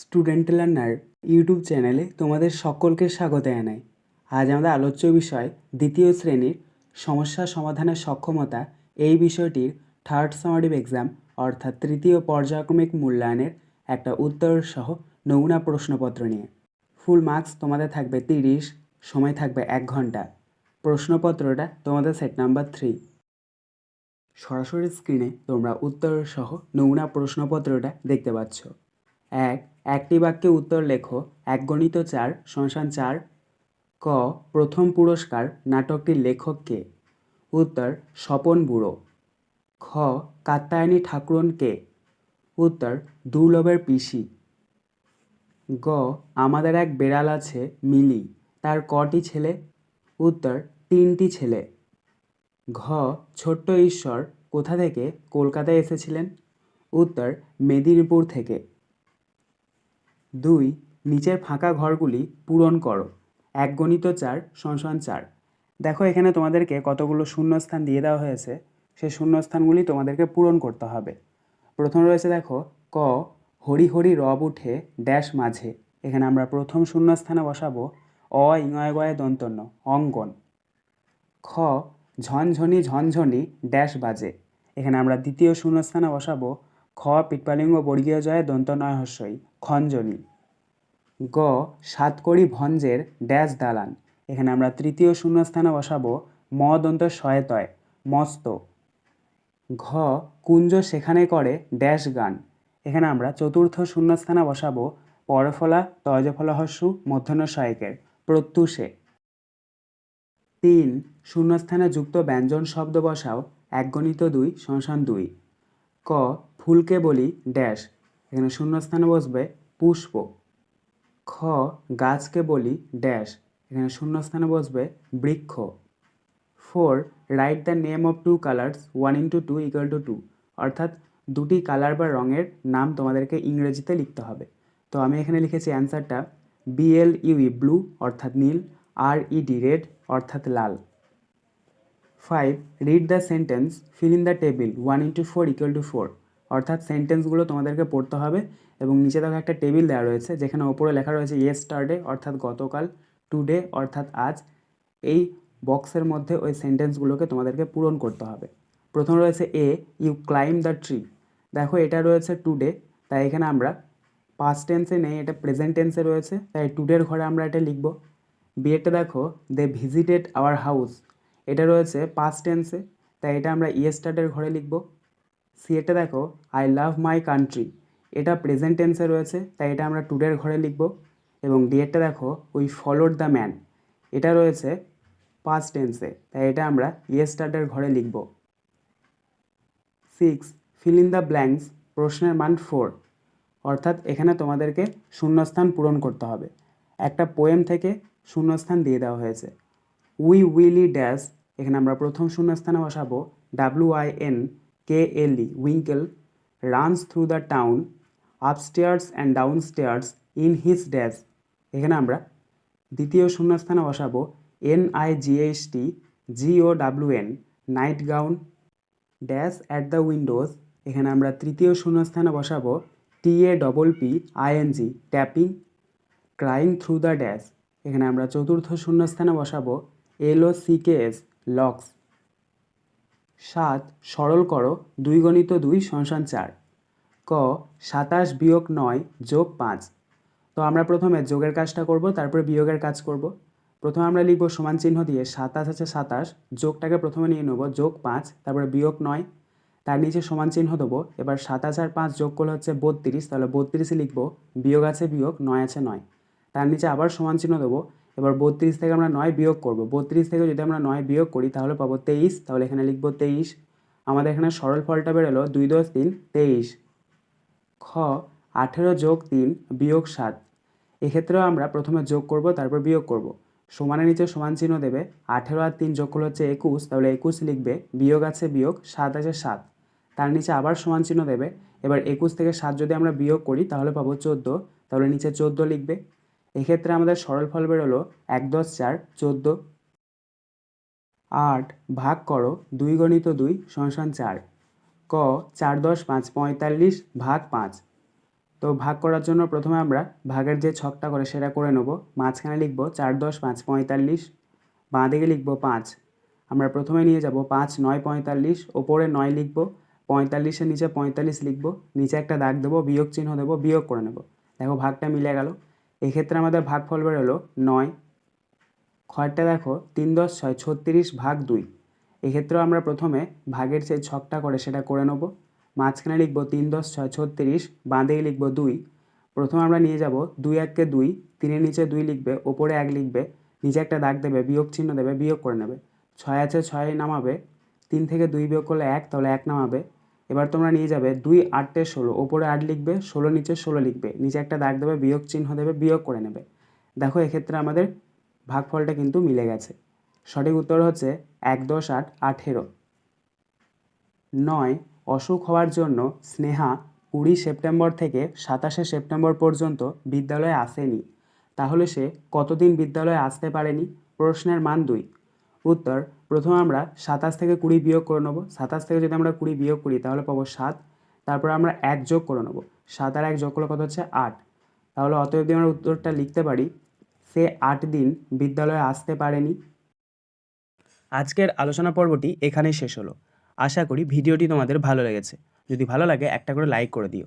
Student learner YouTube চ্যানেলে তোমাদের সকলকে স্বাগত জানাই। আজ আমাদের আলোচ্য বিষয় দ্বিতীয় শ্রেণির সমস্যা সমাধানের সক্ষমতা এই বিষয়টির থার্ড সামারিভ এক্সাম অর্থাৎ তৃতীয় পর্যায়ক্রমিক মূল্যায়নের একটা উত্তর সহ নমুনা প্রশ্নপত্র নিয়ে। ফুল মার্কস তোমাদের থাকবে তিরিশ, সময় থাকবে এক ঘণ্টা। প্রশ্নপত্রটা তোমাদের সেট নাম্বার থ্রি সরাসরি স্ক্রিনে তোমরা উত্তর সহ নমুনা প্রশ্নপত্রটা দেখতে পাচ্ছ। এক, একটি বাক্যে উত্তর লেখো। এক গণিত চার শ্মশান চার, ক, প্রথম পুরস্কার, নাটকটির লেখক কে? উত্তর, স্বপন বুড়ো। খ কাত্তায়নী ঠাকুরন কে? উত্তর, দুর্লভের পিসি। গ, আমাদের এক বেড়াল আছে, মিলি। তার কটি ছেলে? উত্তর, তিনটি ছেলে। ঘ, ছোট্ট ঈশ্বর, কোথা থেকে? কলকাতায় এসেছিলেন? উত্তর, মেদিনীপুর থেকে। দুই, নিচের ফাঁকা ঘরগুলি পূরণ করো। এক গণিত চার সংসন চার। দেখো, এখানে তোমাদেরকে কতগুলো শূন্যস্থান দিয়ে দেওয়া হয়েছে। সেই শূন্যস্থানগুলি তোমাদেরকে পূরণ করতে হবে। প্রথম রয়েছে দেখো, ক, হরি হরি রব উঠে ড্যাশ মাঝে। এখানে আমরা প্রথম শূন্যস্থানে বসাবো, অ, ইঙয় গয়ে দন্তন্য অঙ্গন খ, ঝনঝনি ঝনঝনি ড্যাশ বাজে। এখানে আমরা দ্বিতীয় শূন্যস্থানে বসাবো খ পিটপালিঙ্গ বর্গীয় জয় দন্ত নয় হস্যই খঞ্জনি। গ, সাতকড়ি ভঞ্জের ড্যাশ দালান। এখানে আমরা তৃতীয় শূন্যস্থানে বসাবো ম দন্ত শয়তয় মস্ত। ঘ, কুঞ্জ সেখানে করে ড্যাশ গান। এখানে আমরা চতুর্থ শূন্যস্থানে বসাবো পরফলা তয়জফলা হস্যু মধ্যাহ্ন সহায়কের প্রত্যুষে। তিন, শূন্যস্থানে যুক্ত ব্যঞ্জন শব্দ বসাও, একগণিত দুই সংসান দুই। ক ফুলকে বলি ড্যাশ। এখানে শূন্যস্থানে বসবে পুষ্প। খ, গাছকে বলি ড্যাশ। এখানে শূন্যস্থানে বসবে বৃক্ষ। Four, right the name of two colours, one into two equal to two. অর্থাৎ দুটি কালার বা রঙের নাম তোমাদেরকে ইংরেজিতে লিখতে হবে। তো আমি এখানে লিখেছি অ্যান্সারটা বিএল ইউই ব্লু অর্থাৎ নীল আর ইডি রেড অর্থাৎ লাল। Five read the sentence fill in the table one into four equal to four অর্থাৎ সেন্টেন্সগুলো তোমাদেরকে পড়তে হবে এবং নিচে দেখো একটা টেবিল দেওয়া রয়েছে, যেখানে ওপরে লেখা রয়েছে ইয়েস্টারডে অর্থাৎ গতকাল টুডে অর্থাৎ আজ। এই বক্সের মধ্যে ওই সেন্টেন্সগুলোকে তোমাদেরকে পূরণ করতে হবে। প্রথম রয়েছে A you climb the tree দেখো এটা রয়েছে টুডে তাই এখানে আমরা পাস্ট টেন্সে নেই, এটা প্রেজেন্ট টেন্সে রয়েছে, তাই টুডের ঘরে আমরা এটা লিখব। বিয়েটা দেখো দে ভিজিটেড আওয়ার হাউস এটা রয়েছে পাস্ট টেন্সে তাই এটা আমরা ইয়েস্টারডের ঘরে লিখব। সি এটা দেখো আই লাভ মাই কান্ট্রি এটা প্রেজেন্ট টেন্সে রয়েছে, তাই এটা আমরা টুডের ঘরে লিখব। এবং ডিএরটা দেখো উই ফলোড দ্য ম্যান এটা রয়েছে পাস্ট টেন্সে তাই এটা আমরা ইয়েস্টারডের ঘরে লিখব। Six fill in the blanks প্রশ্নের মান ফোর অর্থাৎ এখানে তোমাদেরকে শূন্যস্থান পূরণ করতে হবে। একটা পোয়েম থেকে শূন্যস্থান দিয়ে দেওয়া হয়েছে। উই উইলি ড্যাশ এখানে আমরা প্রথম শূন্যস্থানে বসাবো W I N winkle runs through the town upstairs and downstairs in his dash এখানে আমরা দ্বিতীয় শূন্যস্থানে বসাবো N I G H T G O W N nightgown dash at the windows এখানে আমরা তৃতীয় শূন্যস্থানে বসাবো T A double P I N G tapping crying through the dash এখানে আমরা চতুর্থ শূন্যস্থানে বসাবো L O C K S locks সাত, সরল করো, দুই গণিত দুই সংসান চার। ক, সাতাশ বিয়োগ নয়, যোগ পাঁচ। তো আমরা প্রথমে যোগের কাজটা করব, তারপরে বিয়োগের কাজ করব। প্রথমে আমরা লিখব সমান চিহ্ন দিয়ে সাতাশ আছে সাতাশ, যোগটাকে প্রথমে নিয়ে নেব, যোগ পাঁচ, তারপরে বিয়োগ নয়। তার নিচে সমান চিহ্ন দেবো, এবার সাতাশ আর পাঁচ যোগ করলে হচ্ছে বত্রিশ, তাহলে বত্রিশে লিখব, বিয়োগ আছে বিয়োগ, নয় আছে নয়। তার নিচে আবার সমান চিহ্ন দেবো এবার বত্রিশ থেকে আমরা নয় বিয়োগ করব। বত্রিশ থেকে যদি আমরা নয় বিয়োগ করি, তাহলে পাবো তেইশ। তাহলে এখানে লিখব তেইশ। আমাদের এখানে সরল ফলটা বেরোলো, দুই দশ তিন, তেইশ। খ, আঠেরো যোগ তিন, বিয়োগ সাত। এক্ষেত্রেও আমরা প্রথমে যোগ করব, তারপর বিয়োগ করব। সমানের নিচে সমান চিহ্ন দেবে, আঠেরো আর তিন যোগ করলে হচ্ছে একুশ, তাহলে একুশ লিখবে, বিয়োগ আছে বিয়োগ, সাত আছে সাত। তার নিচে আবার সমান চিহ্ন দেবে, এবার একুশ থেকে সাত যদি আমরা বিয়োগ করি, তাহলে পাবো চোদ্দ। তাহলে নিচে চোদ্দ লিখবে এক্ষেত্রে আমাদের সরল ফল বেরোলো এক দশ চার চোদ্দ। আট ভাগ করো দুই গণিত দুই সংসান চার। ক চার দশ পাঁচ পঁয়তাল্লিশ ভাগ পাঁচ। তো ভাগ করার জন্য প্রথমে আমরা ভাগের যে ছকটা করে সেটা করে নেব। মাঝখানে লিখব চার দশ পাঁচ পঁয়তাল্লিশ বাঁ দিকে লিখব পাঁচ। আমরা প্রথমে নিয়ে যাব পাঁচ নয় পঁয়তাল্লিশ, ওপরে নয় লিখব পঁয়তাল্লিশের নিচে পঁয়তাল্লিশ লিখব, নিচে একটা দাগ দেবো, বিয়োগ চিহ্ন দেবো, বিয়োগ করে নেব। দেখো ভাগটা মিলে গেল। এক্ষেত্রে আমাদের ভাগফল বেরোলো নয়। খয়টা দেখো তিন দশ ছয়, ছত্রিশ ভাগ দুই। এক্ষেত্রেও আমরা প্রথমে ভাগের যে ছকটা করে সেটা করে নেব। মাঝখানে লিখব তিন দশ ছয়, ছত্রিশ, বাঁদিকে লিখব দুই। প্রথমে আমরা নিয়ে যাব দুই এককে দুই, তিনের নিচে দুই লিখবে, ওপরে এক লিখবে, নিচে একটা দাগ দেবে, বিয়োগ চিহ্ন দেবে, বিয়োগ করে নেবে। ছয় আছে, ছয় নামাবে, তিন থেকে দুই বিয়োগ করলে এক, তাহলে এক নামাবে। এবার তোমরা নিয়ে যাবে দুই আটটে ষোলো। ওপরে আট লিখবে, ষোলো নিচে ষোলো লিখবে। নিচে একটা দাগ দেবে, বিয়োগ চিহ্ন দেবে, বিয়োগ করে নেবে। দেখো, এক্ষেত্রে আমাদের ভাগফলটা কিন্তু মিলে গেছে। সঠিক উত্তর হচ্ছে এক, দশ, আট, আঠেরো। নয়, অসুখ হওয়ার জন্য স্নেহা কুড়ি সেপ্টেম্বর থেকে সাতাশে সেপ্টেম্বর পর্যন্ত বিদ্যালয়ে আসেনি। তাহলে সে কতদিন বিদ্যালয়ে আসতে পারেনি? প্রশ্নের মান দুই। উত্তর, প্রথমে আমরা সাতাশ থেকে কুড়ি বিয়োগ করে নেব। সাতাশ থেকে যদি আমরা কুড়ি বিয়োগ করি, তাহলে পাবো সাত। তারপর আমরা এক যোগ করে নেব। সাত আর এক যোগ করলে কত হচ্ছে? আট। তাহলে অতএব যদি আমরা উত্তরটা লিখতে পারি, সে আট দিন বিদ্যালয়ে আসতে পারেনি। আজকের আলোচনা পর্বটি এখানেই শেষ হলো। আশা করি ভিডিওটি তোমাদের ভালো লেগেছে। যদি ভালো লাগে, একটা করে লাইক করে দিও।